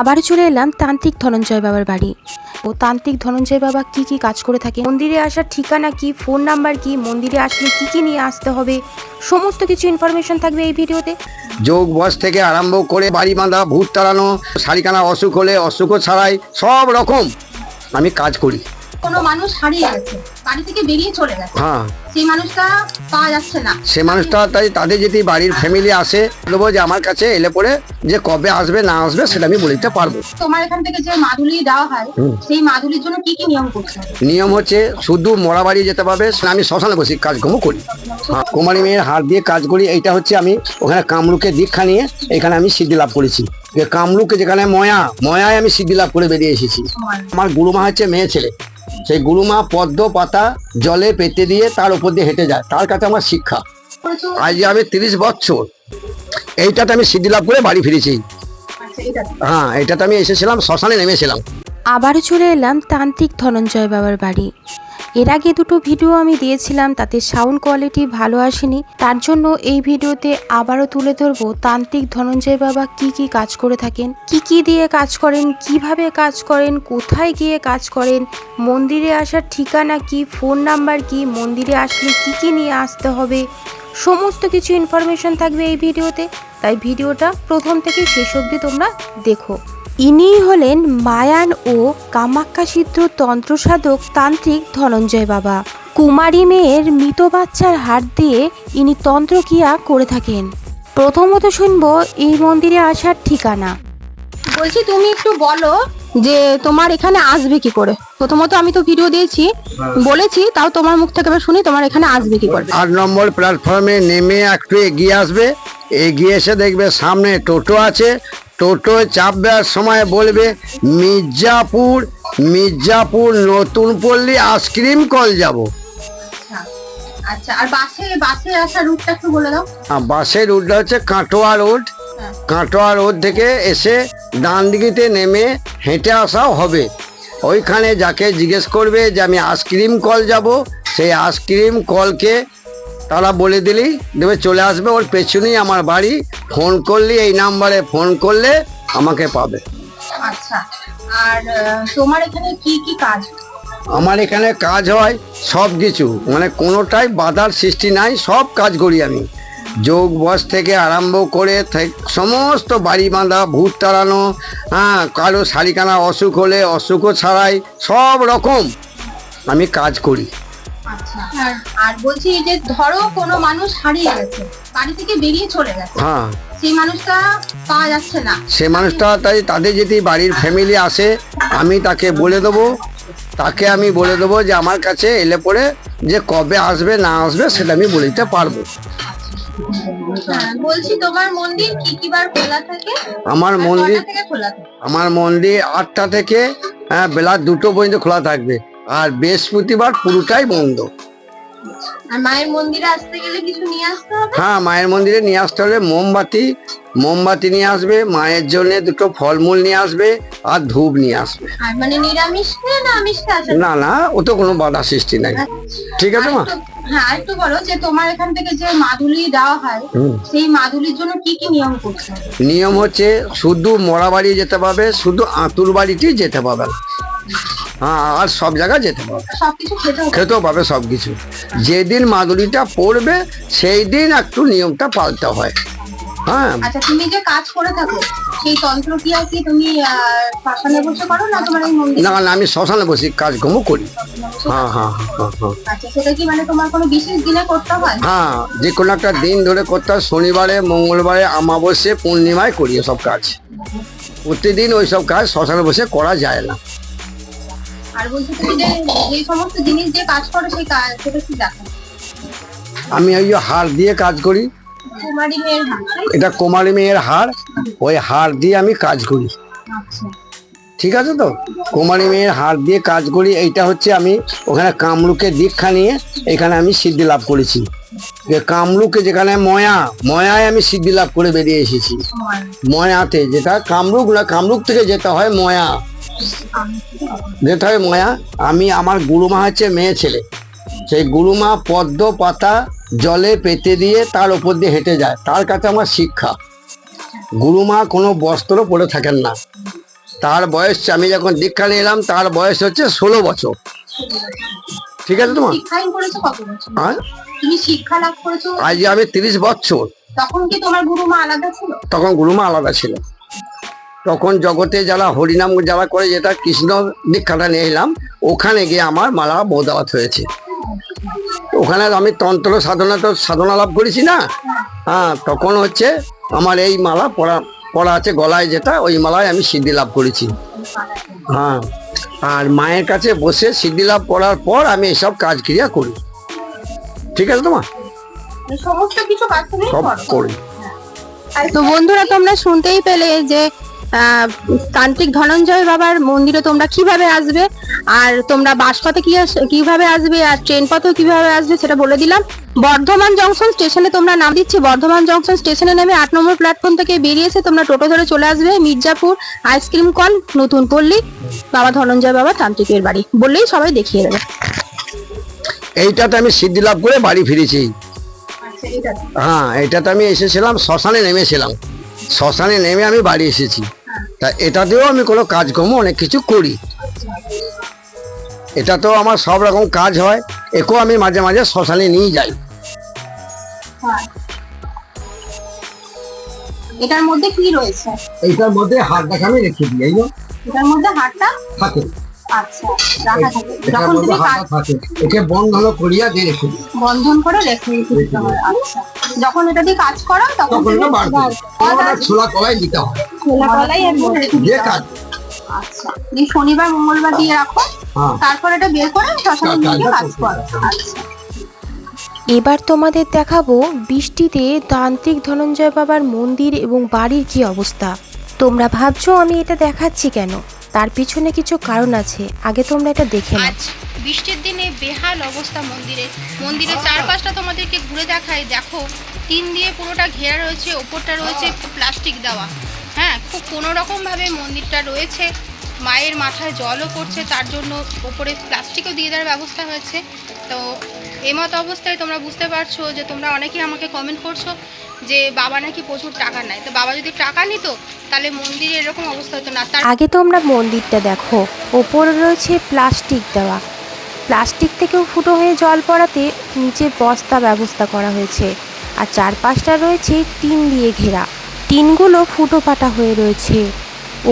আবার চলে এলাম তান্ত্রিক ধনঞ্জয় বাবার বাড়ি। ও তান্ত্রিক ধনঞ্জয় বাবা কি কি কাজ করে থাকে? মন্দিরে আসার ঠিকানা কি? ফোন নাম্বার কি? মন্দিরে আসলে কি কি নিয়ে আসতে হবে? সমস্ত কিছু ইনফরমেশন থাকবে এই ভিডিওতে। যোগ বয়স থেকে আরম্ভ করে বাড়ি বাঁধা, ভূত তাড়ানো শাড়িখানা অসুখ হলে অসুখও ছাড়াই, সব রকম আমি কাজ করি। কোনো মানুষ হারিয়ে গেছে বাড়ি থেকে বেরিয়ে চলে গেছে। হ্যাঁ। সেই মানুষটা পাওয়া যাচ্ছে না। সে মানুষটা তাই তাদের যদি বাড়ির ফ্যামিলি আসে দেবো যে আমার কাছে এলে পরে যে কবে আসবে না আসবে সেটা আমি বলে দিতে পারব। তোমার এখান থেকে যে মাদুলি দেওয়া হয় সেই মাদুলির জন্য কি কি নিয়ম হবে? নিয়ম হচ্ছে শুধু মরা বাড়ি যেতে পারবে আমি শ্মশানে বসে কাজকর্ম করি। হ্যাঁ, কুমারী মেয়ের হাত দিয়ে কাজ করি এইটা হচ্ছে আমি ওখানে কামরুকে দীক্ষা নিয়ে এখানে আমি সিদ্ধি লাভ করেছি। যে কামরুকে যেখানে ময়া ময়ায় আমি সিদ্ধি লাভ করে বেরিয়ে এসেছি। আমার গুরুমা হচ্ছে মেয়ে ছেলে। সেই গুরুমা পদ্ম পাতা জলে পেতে দিয়ে তার উপর দিয়ে হেঁটে যায়। তার কাছে আমার শিক্ষা? আজ আমি তিরিশ বছর। এইটাতে আমি সিদ্ধি লাভ করে বাড়ি ফিরেছি। আচ্ছা, হ্যাঁ এটাতে আমি এসেছিলাম শ্মশানে নেমেছিলাম। আবারও চলে এলাম তান্ত্রিক ধনঞ্জয় বাবার বাড়ি। এর আগে দুটো ভিডিও আমি দিয়েছিলাম, তাতে সাউন্ড কোয়ালিটি ভালো আসেনি। তার জন্য এই ভিডিওতে আবারও তুলে ধরবো তান্ত্রিক ধনঞ্জয় বাবা কি কি কাজ করে থাকেন, কি কি দিয়ে কাজ করেন, কীভাবে কাজ করেন, কোথায় গিয়ে কাজ করেন, মন্দিরে আসার ঠিকানা কি ফোন নাম্বার কি, মন্দিরে আসলে কি কি নিয়ে আসতে হবে, সমস্ত কিছু ইনফরমেশন থাকবে এই ভিডিওতে। তাই ভিডিওটা প্রথম থেকে শেষ অবধি তোমরা দেখো। ইনিই হলেন মায়ান ও কামাক্কা সিদ্ধ তন্ত্রসাধক তান্ত্রিক ধনঞ্জয় বাবা। কুমারী মেয়ের মৃত বাচ্চার হাত দিয়ে ইনি তন্ত্রক্রিয়া করে থাকেন। প্রথমত শুনব এই মন্দিরে আসার ঠিকানা। বলছি তুমি একটু বলো যে তোমার এখানে আসবে কি করে? প্রথমত আমি তো ভিডিও দিয়েছি বলেছি তাও তোমার মুখ থেকে শুনি তোমার এখানে আসবে কি করে আট নম্বর প্ল্যাটফর্মে নেমে একটু এগিয়ে আসবে এগিয়ে এসে দেখবে সামনে টোটো আছে টোটোয় চাপবার সময় বলবে মির্জাপুর মির্জাপুর নতুন পল্লী আইসক্রিম কল যাব। আচ্ছা আর বাসে বাসে আসার রুটটা একটু বলে দাও। বাসের রুটটা হচ্ছে কাটোয়া রোড হ্যাঁ। কাটোয়া রোড থেকে এসে ডান দিকেতে নেমে হেঁটে আসাও হবে। ওইখানে যাকে জিজ্ঞেস করবে যে আমি আইসক্রিম কল যাব। সেই আইসক্রিম কলকে তারা বলে দিলেই দেবে চলে আসবে ওর পেছনেই আমার বাড়ি। ফোন করলে এই নাম্বারে ফোন করলে আমাকে পাবে। আচ্ছা আর তোমার এখানে কি কি কাজ? আমার এখানে কাজ হয় সব কিছু। মানে কোনোটাই বাধার সৃষ্টি নাই সব কাজ করি আমি। যোগ বয়স থেকে আরম্ভ করে সমস্ত বাড়ি বাঁধা ভূত তাড়ানো হ্যাঁ কারও শাড়িখানা অসুখ হলে অসুখও ছাড়াই সব রকম আমি কাজ করি। আচ্ছা। আর- বলছি যে ধরো কোনো মানুষ হারিয়ে গেছে বাড়ি থেকে বেরিয়ে চলে গেছে হ্যাঁ। সেই মানুষটা পাওয়া যাচ্ছে না। সে মানুষটা তাই তাদের যদি বাড়ির ফ্যামিলি আসে আমি তাকে বলে দেবো তাকে আমি বলে দেবো যে আমার কাছে এলে পরে যে কবে আসবে না আসবে সেটা আমি বলে দিতে পারব। হ্যাঁ, বলছি তোমার মন্দির কি কি বার খোলা থাকে? আমার মন্দির আমার মন্দির আটটা থেকে হ্যাঁ, বেলা দুটো পর্যন্ত খোলা থাকবে। আর বৃহস্পতিবার পুরোটাই বন্ধ। আর মায়ের মন্দিরে আসতে গেলে কিছু নিয়ে আসতে হবে? হ্যাঁ মায়ের মন্দিরে নিয়ে আসতে হলে মোমবাতি। মোমবাতি নিয়ে আসবে মায়ের জন্য দুটো ফলমূল নিয়ে আসবে আর ধূপ নিয়ে আসবে। আর মানে নিরামিষ না আমিষ না না ও তো কোনো বাধা সৃষ্টি নাই। ঠিক আছে মা? হ্যাঁ একটু বলো যে তোমার এখান থেকে যে মাদুলি দেওয়া হয় সেই মাদুলির জন্য কি কি নিয়ম করতে হবে? নিয়ম হচ্ছে শুধু মরা বাড়ি যেতে পারবে শুধু আঁতুর বাড়িতেই যেতে পারবে না। হ্যাঁ আর সব জায়গায় যেতে পারবে খেতেও পাবে সব কিছু যেদিন মাদুরিটা পড়বে সেই দিন একটু নিয়মটা পাল্টা হয়। হ্যাঁ। আচ্ছা তুমি যে কাজ করে থাকো সেই কি তুমি শ্মশানে বসে করো না তোমার এই মন্দির? না না আমি শ্মশানে বসে কাজকর্ম করি। হ্যাঁ হ্যাঁ হ্যাঁ হ্যাঁ আচ্ছা সেটা কি মানে তোমার কোনো বিশেষ দিনে করতে হয়? হ্যাঁ যে কোনো একটা দিন ধরে করতে হয় শনিবারে মঙ্গলবারে আমাবস্যে পূর্ণিমায় করি সব কাজ। প্রতিদিন ওই সব কাজ শ্মশানে বসে করা যায় না। আর বলছি তুমি যে যে সমস্ত জিনিস দিয়ে কাজ করো সেই কাজ সেটা কি দেখো আমি ওই হাড় দিয়ে কাজ করি। কুমারী মেয়ের এটা কুমারী মেয়ের হাড় ওই হাড় দিয়ে আমি কাজ করি। আচ্ছা। ঠিক আছে তো? কুমারী মেয়ের হাড় দিয়ে কাজ করি এইটা হচ্ছে আমি ওখানে কামরুকে দীক্ষা নিয়ে এখানে আমি সিদ্ধি লাভ করেছি। যে কামরুকে যেখানে ময়া ময়ায় আমি সিদ্ধি লাভ করে বেরিয়ে এসেছি। ময়াতে যেটা কামরুক না কামরুক থেকে যেতে হয় ময়া। যেতে হয় ময়া আমি আমার গুরুমা হচ্ছে মেয়ে ছেলে। সেই গুরুমা পদ্ম পাতা জলে পেতে দিয়ে তার উপর দিয়ে হেঁটে যায়। তার কাছে আমার শিক্ষা। গুরুমা কোনো বস্ত্র পরে থাকেন না। তার বয়স আমি যখন দীক্ষা নিলাম তার বয়স হচ্ছে ষোলো বছর। ঠিক আছে তোমার? করেছ আজ আমি তিরিশ বছর। তখন কি তোমার গুরুমা আলাদা ছিল? তখন গুরুমা আলাদা ছিল। তখন জগতে যারা হরিনাম যারা করে যেটা কৃষ্ণ দীক্ষাটা নিয়ে এলাম ওখানে গিয়ে আমার মালা বৌদাবাত হয়েছে। ওখানে আমি তন্ত্র সাধনা তো সাধনা লাভ করেছি না? হ্যাঁ তখন হচ্ছে আমার এই মালা পরা পরা আছে গলায় যেটা ওই মালায় আমি সিদ্ধি লাভ করেছি। হ্যাঁ আর মায়ের কাছে বসে সিদ্ধি লাভ করার পর আমি এসব কাজ ক্রিয়া করি। ঠিক আছে তোমার এই সমস্ত কিছু কাজ সব করি। তো বন্ধুরা তোমরা শুনতেই পেলে যে তান্ত্রিক ধনঞ্জয় বাবার মন্দিরে তোমরা কীভাবে আসবে? আর তোমরা বাস পথে কি কীভাবে আসবে? আর ট্রেন পথেও কীভাবে আসবে সেটা বলে দিলাম। বর্ধমান জংশন স্টেশনে তোমরা নাম দিচ্ছি। বর্ধমান জংশন স্টেশনে নেমে আট নম্বর প্ল্যাটফর্ম থেকে বেরিয়ে এসে তোমরা টোটো ধরে চলে আসবে। মির্জাপুর আইসক্রিম কল নতুন পল্লী বাবা ধনঞ্জয় বাবা তান্ত্রিকের বাড়ি। বললেই সবাই দেখিয়ে দেবে। এইটাতে আমি সিদ্ধি লাভ করে বাড়ি ফিরেছি। হ্যাঁ এটাতে আমি এসেছিলাম শ্মশানে নেমেছিলাম। শ্মশানে নেমে আমি বাড়ি এসেছি। তা এটা দিয়েও আমি কোনো কাজকর্ম অনেক কিছু করি। এটা তো আমার সব রকম কাজ হয় একেও আমি মাঝে মাঝে শ্মশানে নিয়ে যাই। এটার মধ্যে কি রয়েছে? এটার মধ্যে দেখা আমি রেখে দিই এই এটার মধ্যে হাটটা থাকে আচ্ছা রাখা থাকে। যখন তুমি কাজ হাতটা থাকে। একে বন্ধন করিয়া দিয়ে রেখে বন্ধন করে রেখে দিতে হয় আচ্ছা। যখন এটা দিয়ে কাজ করো তখন ছোলা কলাই দিতে হয় রেখে দিতে হয়। আচ্ছা। শনিবার মঙ্গলবার দিয়ে রাখো। হ্যাঁ। তারপর এটা বের করে শ্মশানে নিয়ে গিয়ে কাজ করো। আচ্ছা। এবার তোমাদের দেখাবো বৃষ্টিতে তান্ত্রিক ধনঞ্জয় বাবার মন্দির এবং বাড়ির কি অবস্থা। তোমরা ভাবছ আমি এটা দেখাচ্ছি কেন? তার পিছনে কিছু কারণ আছে। আগে তোমরা এটা দেখে নাও। আজ বৃষ্টির দিনে বেহাল অবস্থা মন্দিরে। মন্দিরের চারপাশটা তোমাদেরকে ঘুরে দেখায় দেখো টিন দিয়ে পুরোটা ঘেরা রয়েছে ওপরটা রয়েছে প্লাস্টিক দেওয়া। হ্যাঁ খুব কোনো রকমভাবে মন্দিরটা রয়েছে। মায়ের মাথায় জলও পড়ছে তার জন্য ওপরে প্লাস্টিকও দিয়ে দেওয়ার ব্যবস্থা হয়েছে। তো এমত অবস্থায় তোমরা বুঝতে পারছ যে তোমরা অনেকেই আমাকে কমেন্ট করছ। যে বাবা নাকি প্রচুর টাকা নেয়। তো বাবা যদি টাকা নিত, তাহলে মন্দিরে এরকম অবস্থা হতো না। তার আগে তোমরা মন্দিরটা দেখো, ওপরে রয়েছে প্লাস্টিক দেওয়া। প্লাস্টিক থেকেও ফুটো হয়ে জল পড়াতে নিচে বস্তা ব্যবস্থা করা হয়েছে। আর চারপাশটা রয়েছে টিন দিয়ে ঘেরা। টিনগুলো ফুটো ফাটা হয়ে রয়েছে।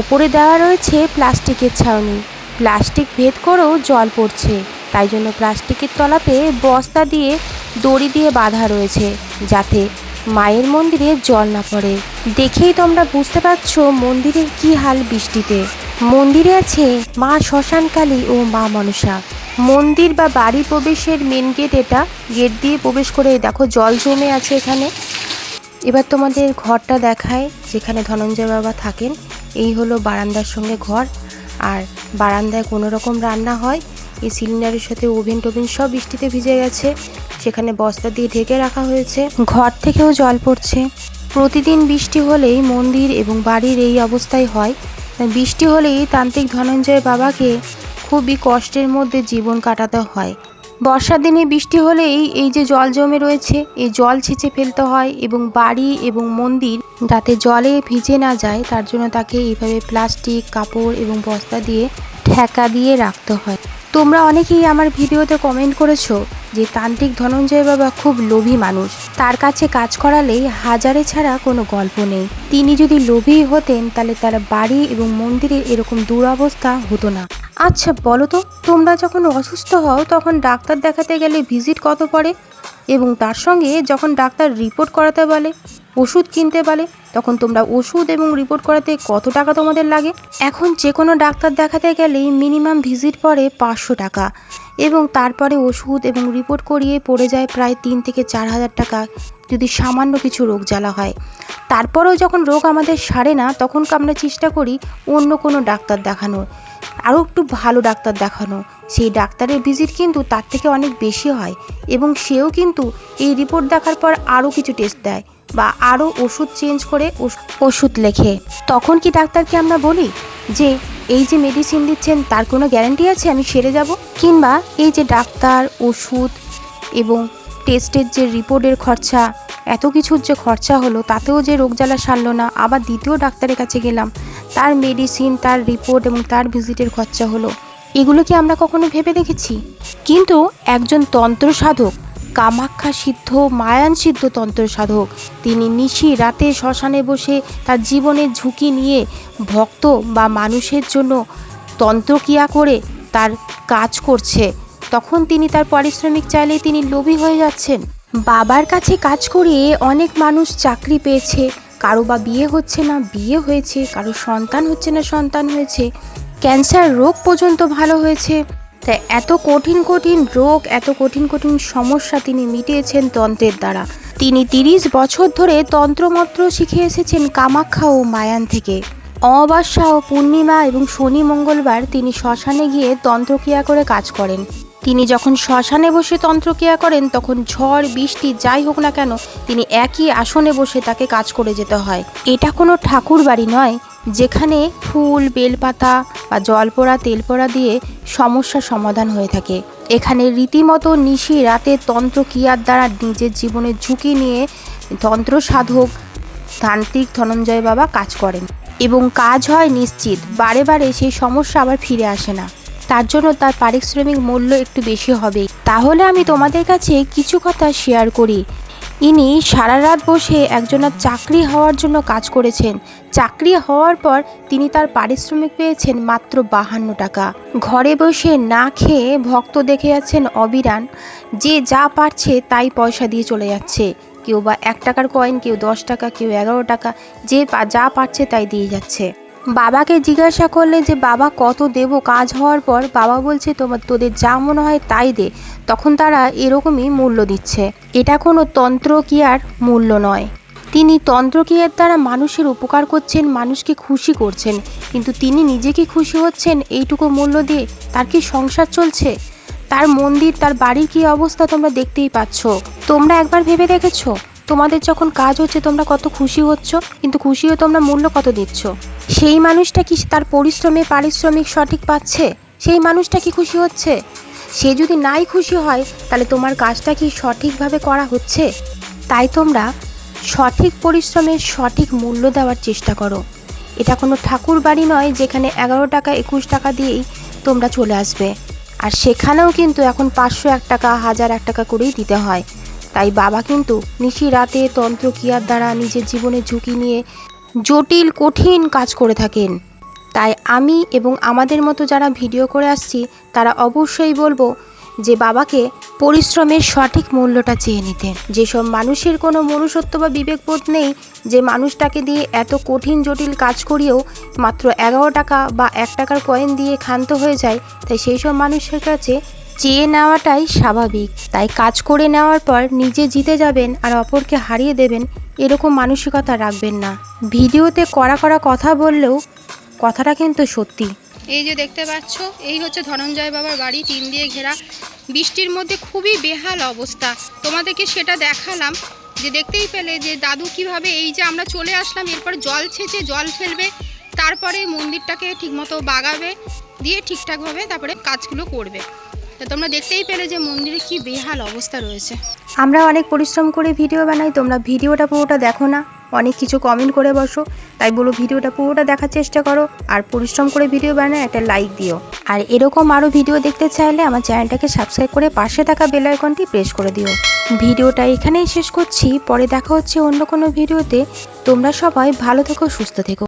ওপরে দেওয়া রয়েছে প্লাস্টিকের ছাউনি। প্লাস্টিক ভেদ করেও জল পড়ছে। তাই জন্য প্লাস্টিকের তলাতে বস্তা দিয়ে দড়ি দিয়ে বাঁধা রয়েছে, যাতে মায়ের মন্দিরে জল না পড়ে। দেখেই তোমরা বুঝতে পারছ মন্দিরের কি হাল বৃষ্টিতে। মন্দিরে আছে মা শ্মশানকালী ও মা মনসা। মন্দির বা বাড়ি প্রবেশের মেন গেট এটা। গেট দিয়ে প্রবেশ করে দেখো জল জমে আছে এখানে। এবার তোমাদের ঘরটা দেখায়, যেখানে ধনঞ্জয় বাবা থাকেন। এই হলো বারান্দার সঙ্গে ঘর। আর বারান্দায় কোনো রকম রান্না হয়। এই সিলিন্ডারের সাথে ওভেন টোভেন সব বৃষ্টিতে ভিজে গেছে। সেখানে বস্তা দিয়ে ঢেকে রাখা হয়েছে। ঘর থেকেও জল পড়ছে। প্রতিদিন বৃষ্টি হলেই মন্দির এবং বাড়ির এই অবস্থায় হয়। বৃষ্টি হলেই তান্ত্রিক ধনঞ্জয় বাবাকে খুবই কষ্টের মধ্যে জীবন কাটাতে হয়। বর্ষার দিনে বৃষ্টি হলেই এই যে জল জমে রয়েছে, এই জল ছেঁচে ফেলতে হয় এবং বাড়ি এবং মন্দির যাতে জলে ভিজে না যায়, তার জন্য তাকে এইভাবে প্লাস্টিক, কাপড় এবং বস্তা দিয়ে ঠেকা দিয়ে রাখতে হয়। তোমরা অনেকেই আমার ভিডিওতে কমেন্ট করেছ যে তান্ত্রিক ধনঞ্জয় বাবা খুব লোভী মানুষ। তার কাছে কাজ করালেই হাজারে ছাড়া কোনো গল্প নেই। তিনি যদি লোভী হতেন, তাহলে তার বাড়ি এবং মন্দিরে এরকম দুরবস্থা হতো না। আচ্ছা বলো তো, তোমরা যখন অসুস্থ হও, তখন ডাক্তার দেখাতে গেলে ভিজিট কত পড়ে? এবং তার সঙ্গে যখন ডাক্তার রিপোর্ট করাতে বলে, ওষুধ কিনতে বলে, তখন তোমরা ওষুধ এবং রিপোর্ট করাতে কত টাকা তোমাদের লাগে? এখন যে কোনো ডাক্তার দেখাতে গেলেই মিনিমাম ভিজিট পড়ে পাঁচশো টাকা এবং তারপরে ওষুধ এবং রিপোর্ট করিয়ে পড়ে যায় প্রায় তিন থেকে চার হাজার টাকা যদি সামান্য কিছু রোগ জ্বালা হয়। তারপরেও যখন রোগ আমাদের সারে না, তখন আমরা চেষ্টা করি অন্য কোনো ডাক্তার দেখানোর। আরও একটু ভালো ডাক্তার দেখানো। সেই ডাক্তারের ভিজিট কিন্তু তার থেকে অনেক বেশি হয় এবং সেও কিন্তু এই রিপোর্ট দেখার পর আরও কিছু টেস্ট দেয় বা আরও ওষুধ চেঞ্জ করে ওষুধ লেখে। তখন কি ডাক্তারকে আমরা বলি যে, এই যে মেডিসিন দিচ্ছেন, তার কোনো গ্যারান্টি আছে? আমি সেরে যাব? কিংবা, এই যে ডাক্তার, ওষুধ এবং টেস্টের যে রিপোর্টের খরচা, এত কিছুর যে খরচা হলো, তাতেও যে রোগ জ্বালা সারলো না, আবার দ্বিতীয় ডাক্তারের কাছে গেলাম। তার মেডিসিন তার রিপোর্ট এবং তার ভিজিটের খরচা হলো। এগুলো কি আমরা কখনো ভেবে দেখেছি? কিন্তু একজন তন্ত্র সাধক, কামাখ্যা সিদ্ধ, মায়ান সিদ্ধ তন্ত্র সাধক, তিনি নিশি রাতে শ্মশানে বসে তার জীবনের ঝুঁকি নিয়ে ভক্ত বা মানুষের জন্য তন্ত্রক্রিয়া করে তার কাজ করছে। তখন তিনি তার পারিশ্রমিক চাইলে তিনি লোভী হয়ে যাচ্ছেন। বাবার কাছে কাজ করিয়ে অনেক মানুষ চাকরি পেয়েছে। কারও বা বিয়ে হচ্ছে না, বিয়ে হয়েছে, কারও সন্তান হচ্ছে না, সন্তান হয়েছে, ক্যান্সার রোগ পর্যন্ত ভালো হয়েছে। তাই এত কঠিন কঠিন রোগ, এত কঠিন কঠিন সমস্যা তিনি মিটিয়েছেন তন্ত্রের দ্বারা। তিনি তিরিশ বছর ধরে তন্ত্রমন্ত্র শিখে এসেছেন কামাখ্যা ও মায়ান থেকে। অমাবস্যা ও পূর্ণিমা এবং শনি মঙ্গলবার তিনি শ্মশানে গিয়ে তন্ত্রক্রিয়া করে কাজ করেন। তিনি যখন শ্মশানে বসে তন্ত্রক্রিয়া করেন, তখন ঝড়, বৃষ্টি, যাই হোক না কেন, তিনি একই আসনে বসে তাকে কাজ করে যেতে হয়। এটা কোনো ঠাকুর বাড়ি নয়, যেখানে ফুল, বেলপাতা বা জলপোড়া, তেলপোড়া দিয়ে সমস্যার সমাধান হয়ে থাকে। এখানে রীতিমতো নিশি রাতে তন্ত্রক্রিয়ার দ্বারা নিজের জীবনের ঝুঁকি নিয়ে তন্ত্র সাধক তান্ত্রিক ধনঞ্জয় বাবা কাজ করেন। এবং কাজ হয় নিশ্চিত, বারে বারে সেই সমস্যা আবার ফিরে আসে না। তার জন্য তার পারিশ্রমিক মূল্য একটু বেশি হবে। তাহলে আমি তোমাদের কাছে কিছু কথা শেয়ার করি। ইনি সারা রাত বসে একজনের চাকরি হওয়ার জন্য কাজ করেছেন। চাকরি হওয়ার পর তিনি তার পারিশ্রমিক পেয়েছেন মাত্র বাহান্ন টাকা। ঘরে বসে না খেয়ে ভক্ত দেখে যাচ্ছেন অবিরান। যে যা পারছে তাই পয়সা দিয়ে চলে যাচ্ছে। কেউ বা এক টাকার কয়েন কেউ দশ টাকা, কেউ এগারো টাকা, যে যা পারছে তাই দিয়ে যাচ্ছে। বাবাকে জিজ্ঞাসা করলে যে, বাবা, কত দেব? কাজ হওয়ার পর বাবা বলছে, তোমার, তোদের যা মনে হয় তাই দে। তখন তারা এরকমই মূল্য দিচ্ছে। এটা কোনো তন্ত্রক্রিয়ার মূল্য নয়। তিনি তন্ত্রক্রিয়ার দ্বারা মানুষের উপকার করছেন, মানুষকে খুশি করছেন। কিন্তু তিনি নিজে কি খুশি হচ্ছেন, এইটুকু মূল্য দিয়ে তার কি সংসার চলছে? তার মন্দির, তার বাড়ির কি অবস্থা তোমরা দেখতেই পাচ্ছ? তোমরা একবার ভেবে দেখেছ? তোমাদের যখন কাজ হচ্ছে, তোমরা কত খুশি হচ্ছ? কিন্তু খুশিও তোমরা মূল্য কত দিচ্ছ? সেই মানুষটা কি তার পরিশ্রমে পারিশ্রমিক সঠিক পাচ্ছে? সেই মানুষটা কি খুশি হচ্ছে? সে যদি নাই খুশি হয়, তাহলে তোমার কাজটা কি সঠিকভাবে করা হচ্ছে? তাই তোমরা সঠিক পরিশ্রমের সঠিক মূল্য দেওয়ার চেষ্টা করো। এটা কোনো ঠাকুর বাড়ি নয়, যেখানে এগারো টাকা, একুশ টাকা দিয়েই তোমরা চলে আসবে। আর সেখানেও কিন্তু এখন পাঁচশো এক টাকা, হাজার এক টাকা করেই দিতে হয়। তাই বাবা কিন্তু নিশি রাতে তন্ত্রক্রিয়ার দ্বারা নিজের জীবনের ঝুঁকি নিয়ে জটিল, কঠিন কাজ করে থাকেন। তাই আমি এবং আমাদের মতো যারা ভিডিও করে আসছি, তারা অবশ্যই বলব যে বাবাকে পরিশ্রমের সঠিক মূল্যটা চেয়ে নিতে। যেসব মানুষের কোনো মনুষ্যত্ব বা বিবেকবোধ নেই, যে মানুষটাকে দিয়ে এত কঠিন, জটিল কাজ করিয়েও মাত্র এগারো টাকা বা এক টাকার কয়েন দিয়ে ক্ষান্ত হয়ে যায়, তাই সেই সব মানুষের কাছে চেয়ে নেওয়াটাই স্বাভাবিক। তাই কাজ করে নেওয়ার পর নিজে জিতে যাবেন আর অপরকে হারিয়ে দেবেন এরকম মানসিকতা রাখবেন না। ভিডিওতে কড়া কড়া কথা বললেও কথাটা কিন্তু সত্যি। এই যে দেখতে পাচ্ছ, এই হচ্ছে ধনঞ্জয় বাবার বাড়ি টিন দিয়ে ঘেরা। বৃষ্টির মধ্যে খুবই বেহাল অবস্থা। তোমাদেরকে সেটা দেখালাম যে দেখতেই পেলে যে দাদু কীভাবে এই যে আমরা চলে আসলাম, এরপর জল ছেঁচে জল ফেলবে, তারপরে মন্দিরটাকে ঠিকমতো বাগাবে, দিয়ে ঠিকঠাকভাবে তারপরে কাজগুলো করবে। তোমরা দেখতেই পেলে যে মন্দিরে কি বেহাল অবস্থা রয়েছে। আমরা অনেক পরিশ্রম করে ভিডিও বানাই, তোমরা ভিডিওটা পুরোটা দেখো না। অনেক কিছু কমেন্ট করে বসো, তাই বলো ভিডিওটা পুরোটা দেখার চেষ্টা করো, আর পরিশ্রম করে ভিডিও বানায় একটা লাইক দিও। আর এরকম আরও ভিডিও দেখতে চাইলে আমার চ্যানেলটাকে সাবস্ক্রাইব করে পাশে থাকা বেল আইকনটি প্রেস করে দিও। ভিডিওটা এখানেই শেষ করছি, পরে দেখা হচ্ছে অন্য কোনো ভিডিওতে। তোমরা সবাই ভালো থেকো, সুস্থ থেকো।